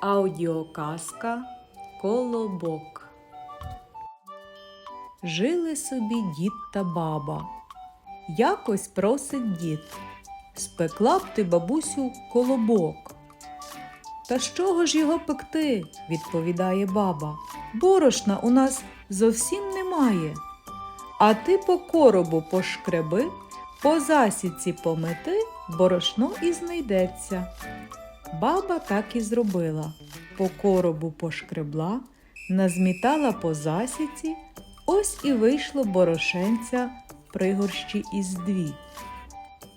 Аудіоказка Колобок. Жили собі дід та баба. Якось просить дід. Спекла б ти, бабусю, колобок. Та з чого ж його пекти? відповідає баба. Борошна у нас зовсім немає. А ти по коробу пошкреби, по засіці помети, борошно і знайдеться. Баба так і зробила. По коробу пошкребла, назмітала по засіці, ось і вийшло борошенця пригорщі із дві.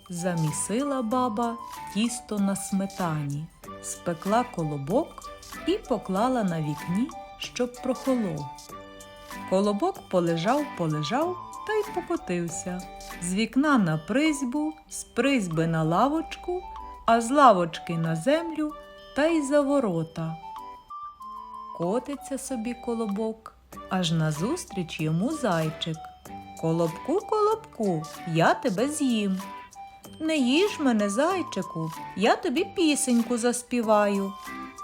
Замісила баба тісто на сметані, спекла колобок і поклала на вікні, щоб прохолов. Колобок полежав, полежав та й покотився. З вікна на призьбу, з призьби на лавочку, а з лавочки на землю та й за ворота. Котиться собі колобок, аж назустріч йому зайчик. Колобку, колобку, я тебе з'їм. Не їж мене, зайчику, я тобі пісеньку заспіваю.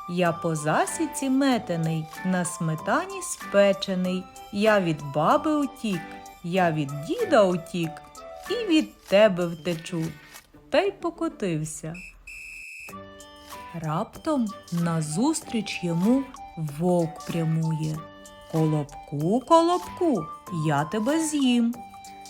Я по засіці метений, на сметані спечений. Я від баби утік, я від діда утік і від тебе втечу. Та й покотився. Раптом назустріч йому вовк прямує. Колобку, колобку, я тебе з'їм.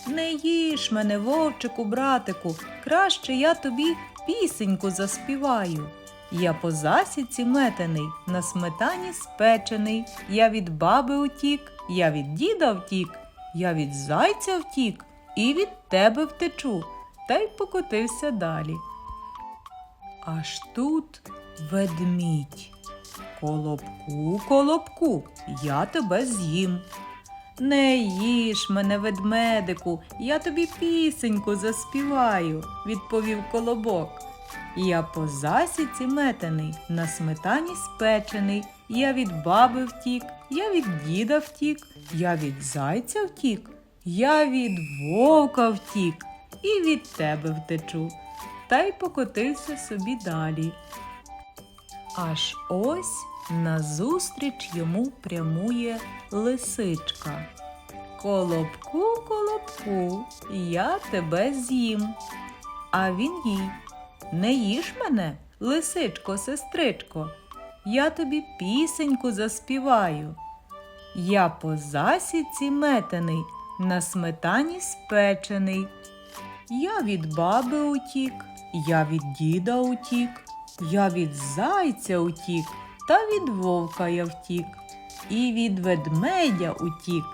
Не їж мене, вовчику, братику, краще я тобі пісеньку заспіваю. Я по засіці метений, на сметані спечений. Я від баби утік, я від діда втік, я від зайця втік і від тебе втечу, та й покотився далі. Аж тут ведмідь. Колобку, колобку, я тебе з'їм. Не їж мене, ведмедику, я тобі пісеньку заспіваю, відповів колобок. Я по засіці метений, на сметані спечений. Я від баби втік, я від діда втік, я від зайця втік, я від вовка втік і від тебе втечу. Та й покотився собі далі. Аж ось назустріч йому прямує лисичка. Колобку, колобку, я тебе з'їм. А він їй. Не їж мене, лисичко, сестричко, я тобі пісеньку заспіваю. Я по засіці метений, на сметані спечений. Я від баби утік, я від діда утік, я від зайця утік, та від вовка я втік, і від ведмедя утік,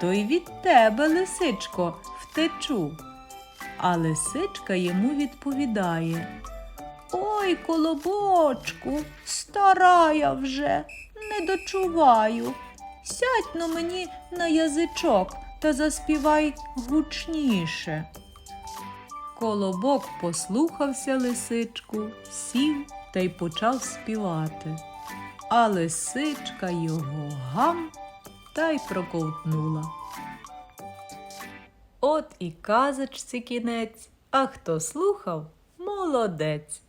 то й від тебе, лисичко, втечу. А лисичка йому відповідає Ой, колобочку, стара я вже, не дочуваю. Сядь но мені на язичок та заспівай гучніше. Колобок послухався лисичку, сів та й почав співати. А лисичка його гам та й проковтнула. От і казочці кінець, а хто слухав, молодець.